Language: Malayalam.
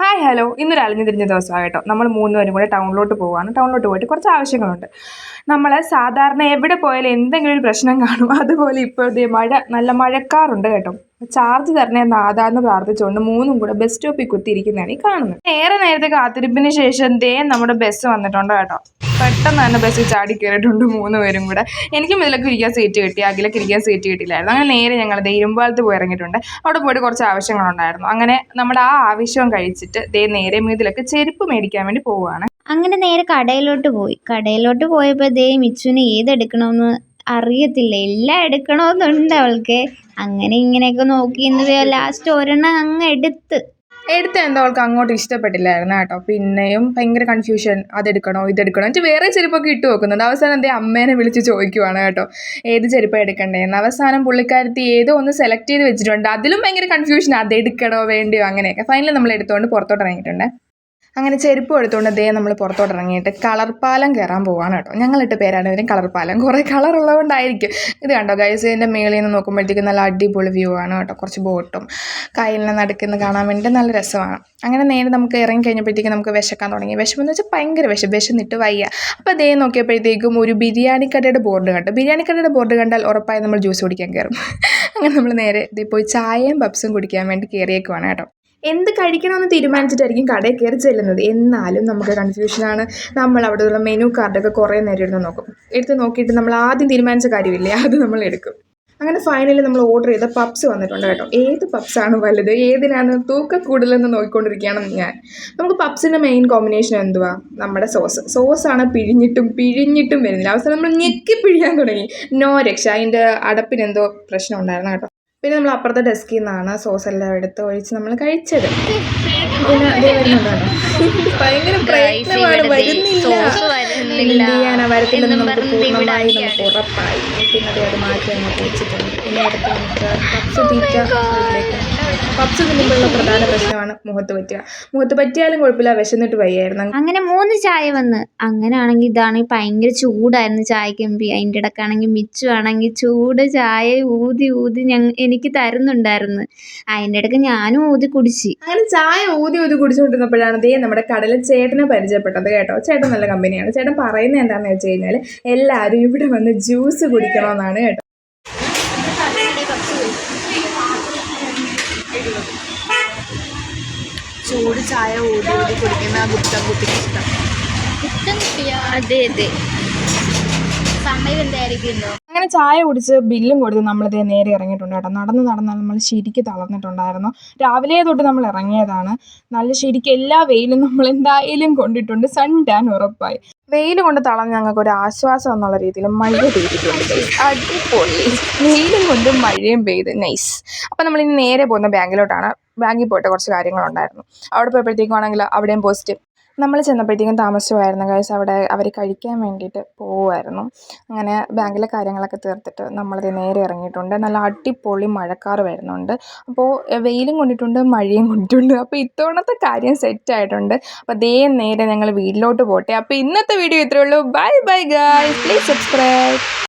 ഹായ് ഹലോ ഇന്നൊരു അലഞ്ഞു തിരിഞ്ഞ ദിവസമാണ് കേട്ടോ. നമ്മൾ മൂന്നുപേരും കൂടെ ടൗണിലോട്ട് പോവുകയാണ്. ടൗണിലോട്ട് പോയിട്ട് കുറച്ച് ആവശ്യങ്ങളുണ്ട്. നമ്മൾ സാധാരണ എവിടെ പോയാലും എന്തെങ്കിലും ഒരു പ്രശ്നം കാണും. അതുപോലെ ഇപ്പോഴത്തെ മഴ നല്ല മഴക്കാറുണ്ട് കേട്ടോ. ചാർജ് തരണേ നാദാന്ന് പ്രാർത്ഥിച്ചുകൊണ്ട് മൂന്നും കൂടെ ബസ് സ്റ്റോപ്പിൽ കുത്തിയിരിക്കുന്നതാണ് ഈ കാണുന്നത്. ഏറെ നേരത്തെ കാത്തിരിപ്പിന് ശേഷം ദേ നമ്മുടെ ബസ് വന്നിട്ടുണ്ട് കേട്ടോ. പെട്ടെന്ന് തന്നെ ബസ്സിൽ ചാടി കയറിയിട്ടുണ്ട് മൂന്ന് പേരും കൂടെ. എനിക്കും ഇതിലൊക്കെ ഇരിക്കാൻ സീറ്റ് കിട്ടി അഖിലൊക്കെ ഇരിക്കാൻ സീറ്റ് കിട്ടിയില്ലായിരുന്നു. അങ്ങനെ നേരെ ഞങ്ങൾ ദേ ഇരുമ്പാലത്ത് പോയി ഇറങ്ങിയിട്ടുണ്ട്. അവിടെ പോയിട്ട് കുറച്ച് ആവശ്യങ്ങളുണ്ടായിരുന്നു. അങ്ങനെ നമ്മുടെ ആ ആവശ്യം കഴിച്ചിട്ട് ദേ നേരെ മീതിലൊക്കെ ചെരുപ്പ് മേടിക്കാൻ വേണ്ടി പോവുകയാണ്. അങ്ങനെ നേരെ കടയിലോട്ട് പോയി. കടയിലോട്ട് പോയപ്പോൾ ദേ മിച്ചുവിന് ഏതെടുക്കണമെന്ന് അറിയത്തില്ല. എല്ലാം എടുക്കണമെന്നുണ്ട് അവൾക്ക്. അങ്ങനെ ഇങ്ങനെയൊക്കെ നോക്കി ഇന്ന് ലാസ്റ്റ് ഒരെണ്ണം അങ്ങ് എടുത്ത്. എടുത്ത എന്തോ അവൾക്ക് അങ്ങോട്ട് ഇഷ്ടപ്പെട്ടില്ലായിരുന്നു കേട്ടോ. പിന്നെയും ഭയങ്കര കൺഫ്യൂഷൻ അതെടുക്കണോ ഇതെടുക്കണോ എന്നിട്ട് വേറെ ചെരുപ്പൊക്കെ ഇട്ട് നോക്കുന്നുണ്ട് അവസാനം എന്തേ അമ്മേനെ വിളിച്ച് ചോദിക്കുവാണ് കേട്ടോ. ഏത് ചെരുപ്പ് എടുക്കണ്ടേന്ന് അവസാനം പുള്ളിക്കാരത്തി ഏതോ ഒന്ന് സെലക്ട് ചെയ്ത് വെച്ചിട്ടുണ്ട്. അതിലും ഭയങ്കര കൺഫ്യൂഷൻ അതെടുക്കണോ വേണ്ടിയോ അങ്ങനെയൊക്കെ. ഫൈനലി നമ്മൾ എടുത്തുകൊണ്ട് പുറത്തോട്ട് ഇറങ്ങിയിട്ടുണ്ട്. അങ്ങനെ ചെരുപ്പ് എടുത്തുകൊണ്ട് ദേ നമ്മൾ പുറത്തോട്ട് ഇറങ്ങിയിട്ട് കളർ പാലം കയറാൻ പോവാണ് കേട്ടോ. ഞങ്ങളിട്ട് പേരാണ് ഇവരും കളർ പാലം. കുറേ കളർ ഉള്ളതുകൊണ്ടായിരിക്കും. ഇത് കണ്ടോ ഗൈസ് മേളിൽ നിന്ന് നോക്കുമ്പോഴത്തേക്കും നല്ല അടിപൊളി വ്യൂ ആണ് കേട്ടോ. കുറച്ച് ബോട്ടും കായലിനെ നടക്കുന്ന കാണാൻ വേണ്ടി നല്ല രസമാണ്. അങ്ങനെ നേരെ നമുക്ക് ഇറങ്ങി കഴിഞ്ഞപ്പോഴത്തേക്കും നമുക്ക് വിശക്കാൻ തുടങ്ങി. വിശമെന്ന് വെച്ചാൽ ഭയങ്കര വിഷം വിശന്നിട്ട് വയ്യ. അപ്പോൾ ദേ നോക്കിയപ്പോഴത്തേക്കും ഒരു ബിരിയാണി കടയുടെ ബോർഡ് കണ്ടു. ബിരിയാണി കടയുടെ ബോർഡ് കണ്ടാൽ ഉറപ്പായി നമ്മൾ ജ്യൂസ് കുടിക്കാൻ കയറും അങ്ങനെ നമ്മൾ നേരെ ദേ പോയി ചായയും പപ്സും കുടിക്കാൻ വേണ്ടി കയറിയേക്കുവാണ് കേട്ടോ. എന്ത് കഴിക്കണമെന്ന് തീരുമാനിച്ചിട്ടായിരിക്കും കടയിൽ കയറി ചെല്ലുന്നത്? എന്നാലും നമുക്ക് കൺഫ്യൂഷനാണ് നമ്മൾ അവിടെയുള്ള മെനു കാർഡൊക്കെ കുറേ നേരം എടുത്ത് നോക്കും. എടുത്ത് നോക്കിയിട്ട് നമ്മൾ ആദ്യം തീരുമാനിച്ച കാര്യമില്ലേ? അത് നമ്മൾ എടുക്കും. അങ്ങനെ ഫൈനലി നമ്മൾ ഓർഡർ ചെയ്ത പപ്സ് വന്നിട്ടുണ്ട് കേട്ടോ. ഏത് പപ്സാണ് വലുത്? ഏതിനാണ് തൂക്ക കൂടുതലെന്ന് നോക്കിക്കൊണ്ടിരിക്കുകയാണ് ഞാൻ. നമുക്ക് പപ്സിന്റെ മെയിൻ കോമ്പിനേഷൻ എന്തുവാ? നമ്മുടെ സോസ് സോസാണ് പിഴിഞ്ഞിട്ടും പിഴിഞ്ഞിട്ടും വരുന്നില്ല. അവസാനം നമ്മൾ ഞെക്കി പിഴിയാൻ തുടങ്ങി. നോ രക്ഷ. അതിന്റെ അടപ്പിനെന്തോ പ്രശ്നം ഉണ്ടായിരുന്നു കേട്ടോ. പിന്നെ നമ്മൾ അപ്പുറത്തെ ഡെസ്കിൽ നിന്നാണ് സോസ് എല്ലാം എടുത്ത് ഒഴിച്ച് നമ്മൾ കഴിച്ചത്. പിന്നെ ദേ വരുന്നുണ്ടോ ഭയങ്കര പ്രയത്നമാണ് വരുന്നില്ല. വരത്തില്ലെന്ന് നമുക്ക് പൂർണമായി നമുക്ക് ഉറപ്പായി. പിന്നെ അതേ മാറ്റി അങ്ങോട്ട് വെച്ചിട്ടുണ്ട് പിന്നെ അടുത്ത് നമുക്ക് പപ്സ് തീറ്റ പപ്സ് തിന്നുമ്പോഴുള്ള പ്രധാന പ്രശ്നമാണ് മുഖത്ത് പറ്റുക മുഖത്ത് പറ്റിയാലും കുഴപ്പമില്ല വിശന്നിട്ട് വയ്യായിരുന്നു. അങ്ങനെ മൂന്ന് ചായ വന്ന്. അങ്ങനെയാണെങ്കിൽ ഇതാണെങ്കിൽ ഭയങ്കര ചൂടായിരുന്നു ചായക്ക് എമ്പി അതിന്റെ ഇടക്കാണെങ്കിൽ മിച്ചു ആണെങ്കിൽ ചൂട് ചായ ഊതി ഊതി ഞങ്ങൾ എനിക്ക് തരുന്നുണ്ടായിരുന്നു. അതിന്റെ ഇടയ്ക്ക് ഞാനും ഊതി കുടിച്ച്. അങ്ങനെ ചായ ഊതി ഊതി കുടിച്ചുകൊണ്ടിരുന്നപ്പോഴാണ് ദേ നമ്മുടെ കടല ചേട്ടനെ പരിചയപ്പെട്ടത് കേട്ടോ. ചേട്ടൻ നല്ല കമ്പനിയാണ്. ചേട്ടൻ പറയുന്നത് എന്താണെന്ന് വെച്ച് കഴിഞ്ഞാൽ എല്ലാവരും ഇവിടെ വന്ന് ജ്യൂസ് കുടിക്കണമെന്നാണ് കേട്ടോ. ചൂട് ചായ ഓടി ഓടി കുടിക്കുന്ന ഗുപ്തം കുട്ടിക്ക് ഇഷ്ടം. അതെ അതെ. സമയം എന്തായിരിക്കുമല്ലോ അങ്ങനെ ചായ കുടിച്ച് ബില്ലും കൊടുത്ത് നമ്മളിതേ നേരെ ഇറങ്ങിയിട്ടുണ്ട് കേട്ടോ. നടന്ന് നടന്ന് നമ്മൾ ശരിക്ക് തളർന്നിട്ടുണ്ടായിരുന്നു. രാവിലെ തൊട്ട് നമ്മൾ ഇറങ്ങിയതാണ്. നല്ല ശരിക്കും എല്ലാ വെയിലും നമ്മൾ എന്തായാലും കൊണ്ടിട്ടുണ്ട്. സൺ ടാൻ ഉറപ്പായി. വെയിൽ കൊണ്ട് തളർന്ന് ഞങ്ങൾക്ക് ഒരു ആശ്വാസം എന്നുള്ള രീതിയിൽ മഴ പെയ്തിട്ടുണ്ട്. അടിപൊളി. വെയിലും കൊണ്ട് മഴയും പെയ്ത്. നൈസ് അപ്പം നമ്മൾ ഇനി നേരെ പോകുന്ന ബാങ്കിലോട്ടാണ്. ബാങ്കിൽ പോയിട്ട് കുറച്ച് കാര്യങ്ങളുണ്ടായിരുന്നു. അവിടെ പോയപ്പോഴത്തേക്കും ആണെങ്കിൽ അവിടെയും പോസ്റ്റ് നമ്മൾ ചെന്നപ്പോഴത്തേക്കും താമസിച്ചുമായിരുന്നു ഗൈസ് അവിടെ അവർ കഴിക്കാൻ വേണ്ടിയിട്ട് പോവുമായിരുന്നു. അങ്ങനെ ബാങ്കിലെ കാര്യങ്ങളൊക്കെ തീർത്തിട്ട് നമ്മളത് നേരെ ഇറങ്ങിയിട്ടുണ്ട്. നല്ല അടിപൊളി മഴക്കാർ വരുന്നുണ്ട്. അപ്പോൾ വെയിലും കൊണ്ടിട്ടുണ്ട് മഴയും കൊണ്ടിട്ടുണ്ട്. അപ്പോൾ ഇത്തവണത്തെ കാര്യം സെറ്റ് ആയിട്ടുണ്ട്. അപ്പോൾ അതേ നേരെ ഞങ്ങൾ വീട്ടിലോട്ട് പോട്ടെ. അപ്പോൾ ഇന്നത്തെ വീഡിയോ ഇത്രയേ ഉള്ളൂ. Bye bye guys please subscribe